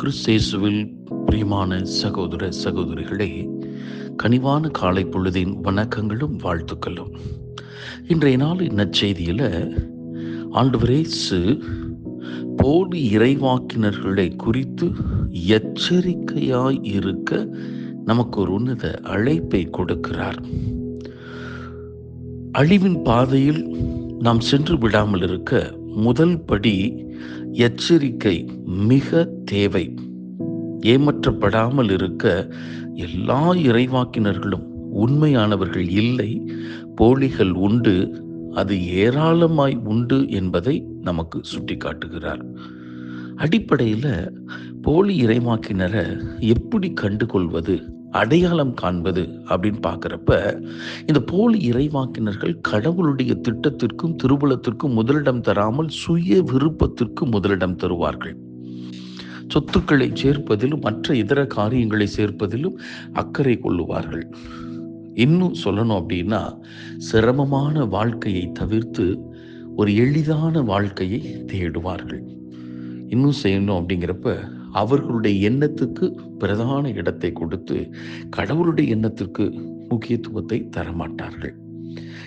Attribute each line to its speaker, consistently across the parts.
Speaker 1: கிறிஸ்தேசுவில் பிரியமான சகோதர சகோதரிகளே கனிவான காலை பொழுதின் வணக்கங்களும் வாழ்த்துக்களும். இன்றைய நாள் நற்செய்தியில் ஆண்டவரேசு போலி இறைவாக்கினர்களை குறித்து எச்சரிக்கையாய் இருக்க நமக்கு ஒரு உன்னத அழைப்பை கொடுக்கிறார். அழிவின் பாதையில் நாம் சென்று விடாமல் இருக்க முதல் படி எச்சரிக்கை மிக தேவை. ஏமாற்றப்படாமல் இருக்க எல்லா இறைவாக்கினர்களும் உண்மையானவர்கள் இல்லை. போலிகள் உண்டு அது ஏராளமாய் உண்டு என்பதை நமக்கு சுட்டிக்காட்டுகிறார். அடிப்படையில் போலி இறைவாக்கினரை எப்படி கண்டுகொள்வது? அடையாளம் காண்பது அப்படின்னு பார்க்குறப்ப இந்த போலி இறைவாக்கினர்கள் கடவுளுடைய திட்டத்திற்கும் திருவுளத்திற்கும் முதலிடம் தராமல் சுய விருப்பத்திற்கு முதலிடம் தருவார்கள். சொத்துக்களை சேர்ப்பதிலும் மற்ற இதர காரியங்களை சேர்ப்பதிலும் அக்கறை கொள்ளுவார்கள். இன்னும் சொல்லணும் அப்படின்னா சிரமமான வாழ்க்கையை தவிர்த்து ஒரு எளிதான வாழ்க்கையை தேடுவார்கள். இன்னும் செய்யணும் அப்படிங்கிறப்ப அவர்களுடைய எண்ணத்துக்கு பிரதான இடத்தை கொடுத்து கடவுளுடைய எண்ணத்திற்கு முக்கியத்துவத்தை தரமாட்டார்கள்.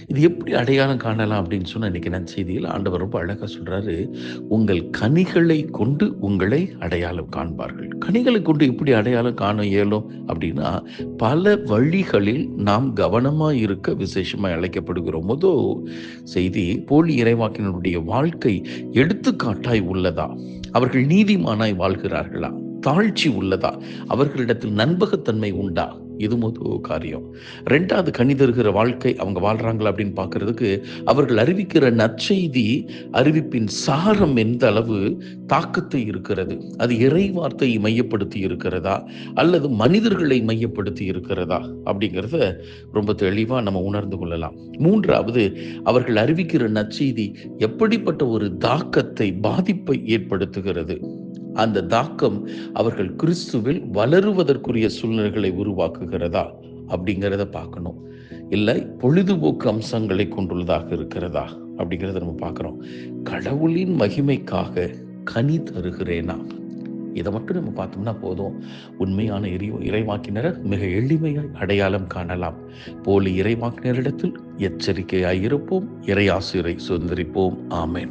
Speaker 1: இது எப்படி அடையாளம் காணலாம் அப்படின்னு சொன்ன இன்னைக்கு நான் செய்தியில் ஆண்டவர் ரொம்ப அழகாக சொல்றாரு உங்கள் கனிகளை கொண்டு உங்களை அடையாளம் காண்பார்கள். கனிகளை கொண்டு எப்படி அடையாளம் காண இயலும் அப்படின்னா பல வழிகளில் நாம் கவனமாக இருக்க விசேஷமாக அழைக்கப்படுகிறோம். செய்தி போலி இறைவாக்கினுடைய வாழ்க்கை எடுத்துக்காட்டாய் உள்ளதா? அவர்கள் நீதிமானாய் வாழ்கிறார்களா? தாழ்ச்சி உள்ளதா? அவர்களிடத்தில் நண்பகத்தன்மை உண்டா? இது முதல் காரியம். ரெண்டாவது கனி தருகிற வாழ்க்கை அவங்க வாழ்றாங்களா அப்படின்னு பார்க்கறதுக்கு அவர்கள் அறிவிக்கிற நற்செய்தி அறிவிப்பின் சாரம் எந்த அளவு தாக்கத்தை இருக்கிறது? அது இறை வார்த்தையை மையப்படுத்தி இருக்கிறதா? அல்லது மனிதர்களை மையப்படுத்தி இருக்கிறதா? அப்படிங்கிறத ரொம்ப தெளிவாக நம்ம உணர்ந்து கொள்ளலாம். மூன்றாவது அவர்கள் அறிவிக்கிற நற்செய்தி எப்படிப்பட்ட ஒரு தாக்கத்தை பாதிப்பை ஏற்படுத்துகிறது? அந்த தாக்கம் அவர்கள் கிறிஸ்துவில் வளருவதற்குரிய சூழ்நிலைகளை உருவாக்குகிறதா அப்படிங்கிறத பார்க்கணும். இல்லை பொழுதுபோக்கு அம்சங்களை கொண்டுள்ளதாக இருக்கிறதா அப்படிங்கிறத நம்ம பார்க்குறோம். கடவுளின் மகிமைக்காக கனி தருகிறேனா? இதை மட்டும் நம்ம பார்த்தோம்னா போதும். உண்மையான இறை இறைவாக்கினரை மிக எளிமையாய் அடையாளம் காணலாம். போலி இறைவாக்கினரிடத்தில் எச்சரிக்கையாய் இருப்போம். இறை ஆசிரியரை சுதந்திரிப்போம். ஆமேன்.